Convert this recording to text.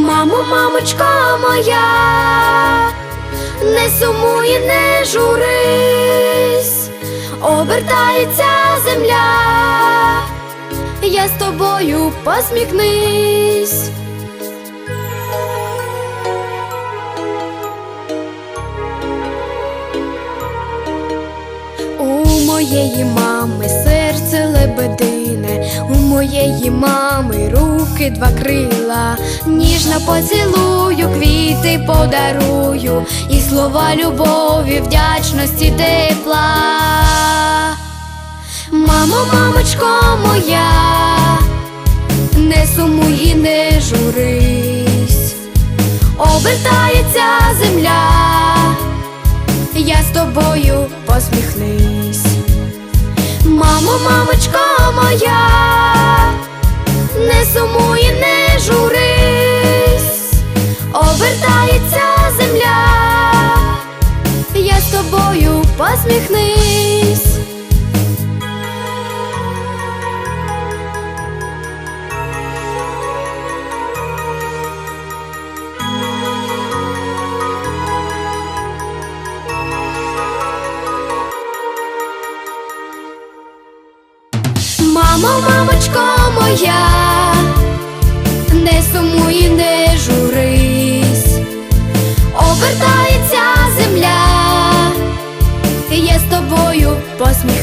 Мамо, мамочко моя, не сумуй і не журись, обертається земля, я з тобою посміхнись. У моєї мами серце лебедине, у моєї мами руки два крила, ніжно поцілую, квіти подарую, і слова любові, вдячності тепла. Мамо, мамочко моя, не сумуй і не журись, обертається земля. Я з тобою посміхнись. Моя, не сумує, не журись, обертається земля, я з тобою посміхнись. Мамо, мамочко моя, не сумуй, і не журись, обертається земля, я з тобою посміхнись.